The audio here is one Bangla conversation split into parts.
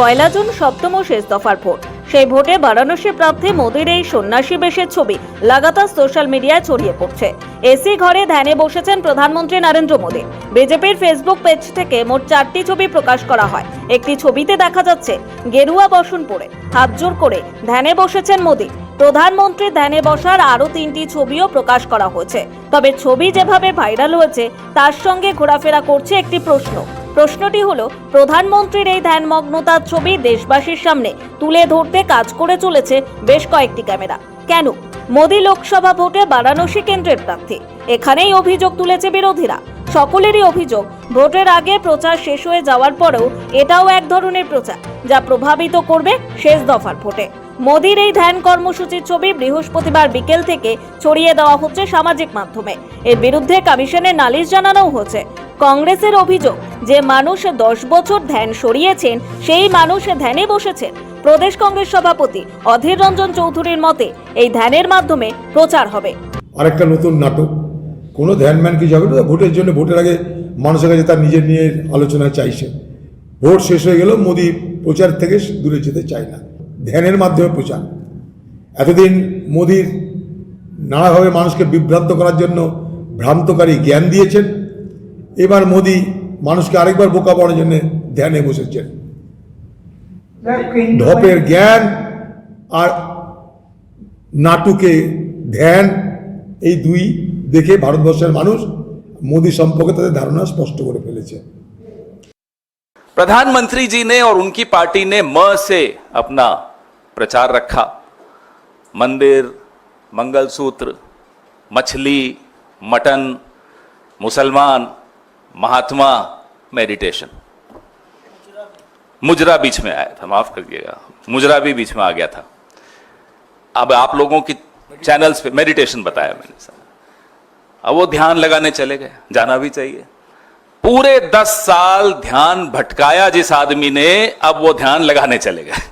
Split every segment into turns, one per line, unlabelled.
পয়লা জুন সপ্তম শেষ দফার ভোট। সেই ভোটে বারাণসী প্রার্থী মোদীর এই সন্ন্যাসী বেশের ছবি লাগাতার সোশ্যাল মিডিয়ায় ছড়িয়ে পড়ছে। এসি ঘরে ধ্যানে বসেছেন প্রধানমন্ত্রী নরেন্দ্র মোদী। বিজেপির ফেসবুক পেজ থেকে মোট চারটি ছবি প্রকাশ করা হয়। একটি ছবিতে দেখা যাচ্ছে গেরুয়া বসন পরে হাত জোর করে ধ্যানে বসেছেন মোদী। প্রধানমন্ত্রী ধ্যানে বসার আরও তিনটি ছবিও প্রকাশ করা হয়েছে। তবে ছবি যেভাবে ভাইরাল হয়েছে, তার সঙ্গে ঘোরাফেরা করছে একটি প্রশ্ন। প্রশ্নটি হলো, প্রধানমন্ত্রীর এই ধ্যানমগ্নতার ছবি দেশবাসীর সামনে তুলে ধরতে কাজ করে চলেছে বেশ কয়েকটি ক্যামেরা। কেন? মোদী লোকসভা ভোটে বারাণসী কেন্দ্রের প্রার্থী। এখানেই অভিযোগ তুলেছে বিরোধীরা। সকলেরই অভিযোগ, ভোটের আগে প্রচার শেষ হয়ে যাওয়ার পরেও এটাও এক ধরনের প্রচার, যা প্রভাবিত করবে শেষ দফার ভোটে। মোদির এই ধ্যান কর্মসূচির ছবি বৃহস্পতিবার বিকেল থেকে ছড়িয়ে দেওয়া হচ্ছে সামাজিক মাধ্যমে। এর বিরুদ্ধে কমিশনের নালিশ জানানো হচ্ছে কংগ্রেসের অভিযোগ যে মানুষ দশ বছর ধ্যান সরিয়েছেন, সেই মানুষ ধ্যানে বসেছেন। প্রদেশ কংগ্রেস সভাপতি অধীর রঞ্জন চৌধুরীর মতে এই ধ্যানের মাধ্যমে প্রচার হবে।
আরেকটা নতুন নাটক। কোনো ধ্যানম্যান কি যাবে না ভোটের জন্য ভোটের আগে মানুষের কাছে তার নিজের নিয়ে আলোচনা চাইছে। ভোট শেষ হয়ে গেলেও মোদি প্রচার থেকে দূরে যেতে চায় না। ধ্যানের মাধ্যমে প্রচার। এতদিন মোদীর নানাভাবে মানুষকে বিভ্রান্ত করার জন্য ভ্রান্তকারী জ্ঞান দিয়েছেন। এবার মোদি মানুষকে আরেকবার বোকা পাওয়ার জন্য ধ্যানে বসেছেন ঢপের জ্ঞান আর নাটুকে ধ্যান এই দুই দেখে ভারতবর্ষের মানুষ মোদী সম্পর্কে তাদের ধারণা স্পষ্ট করে ফেলেছে
प्रधानमंत्री जी ने और उनकी पार्टी ने म से अपना प्रचार रखा मंदिर मंगलसूत्र मछली मटन मुसलमान महात्मा मेडिटेशन मुजरा बीच में आया था, माफ़ करिएगा। मुजरा भी बीच में आ गया था। अब आप लोगों की चैनल्स पे मेडिटेशन बताया मैंने सर। अब वो ध्यान लगाने चले गए, जाना भी चाहिए। पूरे दस साल ध्यान भटकाया जिस आदमी ने, अब वो ध्यान लगाने चले गए।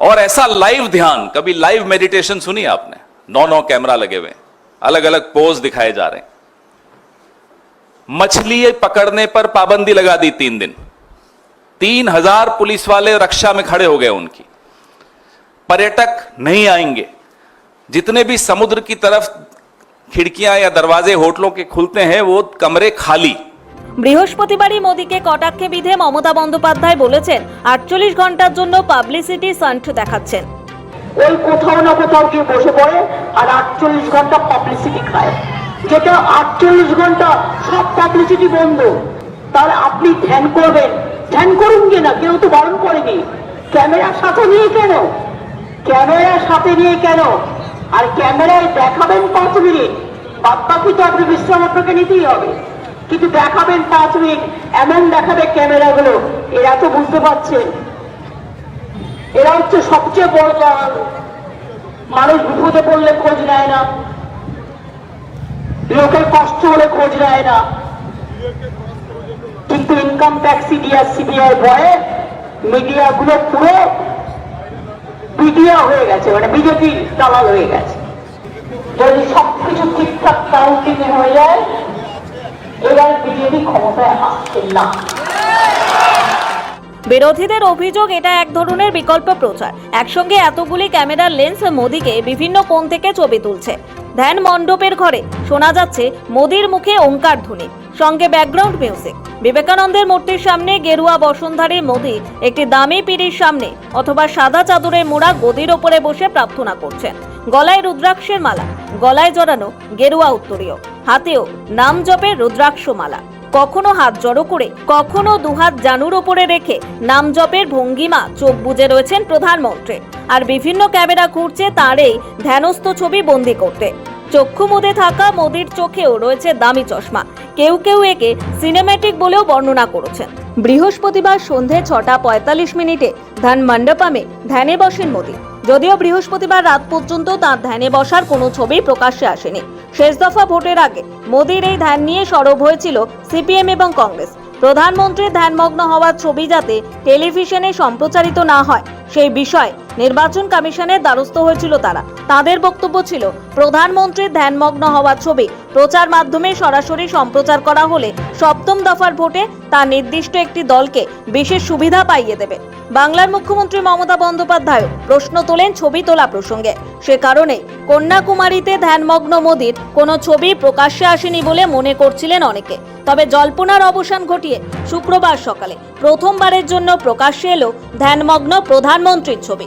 और ऐसा लाइव ध्यान, कभी लाइव मेडिटेशन सुनी आपने? नौ नौ कैमरा लगे हुए अलग अलग पोज दिखाए जा रहे हैं। मछली पकड़ने पर पाबंदी लगा दी तीन दिन तीन हजार पुलिस वाले रक्षा में खड़े हो गए उनकी पर्यटक नहीं आएंगे जितने भी समुद्र की तरफ खिड़कियां या दरवाजे होटलों के खुलते हैं वो कमरे खाली
বৃহস্পতিবারই মোদীকে কটাক্ষে বিধে মমতা বন্দ্যোপাধ্যায় বলেছেন আটচল্লিশ ঘন্টার জন্য পাবলিসিটি সান্ট দেখাচ্ছেন
ওই কোথাও না কোথাও গিয়ে বসে পড়ে আর আটচল্লিশ ঘন্টা পাবলিসিটি খায় যেটা আটচল্লিশ ঘণ্টা সব পাবলিসিটি বন্ধ। তাহলে আপনি ধ্যান করবেন। ধ্যান করুন কি না? কেউ তো বারণ করেনি। ক্যামেরার সাথে নিয়ে কেন? ক্যামেরার সাথে নিয়ে কেন? আর ক্যামেরায় দেখাবেন পাঁচ মিনিট। বাদ বাকি তো আপনি বিশ্রাম আপনাকে নিতেই হবে। কিন্তু দেখাবেন পাঁচ মিনিট, এমন দেখাবে ক্যামেরাগুলো। এরা তো বুঝতে পারছেন এরা হচ্ছে সবচেয়ে বড় মানুষ বিপদে পড়লে খোঁজ নেয় না। লোকের কষ্ট হলে খোঁজ নেয় না। কিন্তু ইনকাম ট্যাক্স ইডিআর সিবিআই ভয়ে মিডিয়া গুলো পুরো বিডিয়া হয়ে গেছে মানে বিজেপি দালাল হয়ে গেছে। যদি সবকিছু ঠিকঠাক কাউন্টিং হয়ে যায়, এবার বিজেপি ক্ষমতায় আসছে না।
বিরোধীদের অভিযোগ, এটা এক ধরনের বিকল্প প্রচার। একসঙ্গে এতগুলি ক্যামেরার লেন্স মোদীকে বিভিন্ন কোণ থেকে ছবি তুলছে। ধ্যান মণ্ডপের ঘরে। শোনা যাচ্ছে মোদির মুখে ওঙ্কার ধ্বনি। সঙ্গে ব্যাকগ্রাউন্ড মিউজিক বিবেকানন্দের মূর্তির সামনে গেরুয়া বসুন্ধারী মোদি একটি দামি পিড়ির সামনে অথবা সাদা চাদরে মোড়া গদির ওপরে বসে প্রার্থনা করছেন। গলায় রুদ্রাক্ষের মালা, গলায় জড়ানো গেরুয়া উত্তরীয়। হাতেও নাম জপে রুদ্রাক্ষ মালা। কখনো হাত জড়ো করে, কখনো দুহাত জানুর ওপরে রেখে নাম জপের ভঙ্গিমা চোখ বুজে রয়েছেন প্রধানমন্ত্রী। আর বিভিন্ন ক্যামেরা ঘুরছে তার এই ধ্যানস্থ ছবি বন্দি করতে। চক্ষু মুদে থাকা মোদির চোখেও রয়েছে দামি চশমা। কেউ কেউ একে সিনেম্যাটিক বলেও বর্ণনা করেছেন। বৃহস্পতিবার সন্ধে ছটা পঁয়তাল্লিশ মিনিটে ধ্যান মণ্ডপামে ধ্যানে বসেন মোদী। যদিও বৃহস্পতিবার রাত পর্যন্ত তার ধ্যানে বসার কোনো ছবি প্রকাশ্যে আসেনি। শেষ দফা ভোটের আগে মোদির এই ধ্যান নিয়ে সরব হয়েছিল সিপিএম এবং কংগ্রেস। প্রধানমন্ত্রীর ধ্যানমগ্ন হওয়ার ছবি যাতে টেলিভিশনে সম্প্রচারিত না হয়, সেই বিষয়ে নির্বাচন কমিশনের দ্বারস্থ হয়েছিল তারা। তাদের বক্তব্য ছিল প্রধানমন্ত্রীর ধ্যানমগ্ন হওয়ার ছবি, প্রচার মাধ্যমে সরাসরি সম্প্রচার করা হলে সপ্তম দফার ভোটে তা নির্দিষ্ট একটি দলকে বিশেষ সুবিধা পাইয়ে দেবে। বাংলার মুখ্যমন্ত্রী মমতা বন্দ্যোপাধ্যায় প্রশ্ন তোলেন ছবি তোলা প্রসঙ্গে। সে কারণে কন্যাকুমারীতে ধ্যানমগ্ন মোদীর কোনো ছবি প্রকাশ্যে আসেনি বলে মনে করছিলেন অনেকে। তবে জল্পনার অবসান ঘটিয়ে শুক্রবার সকালে প্রথমবারের জন্য প্রকাশ্যে এলো ধ্যানমগ্ন প্রধানমন্ত্রীর ছবি।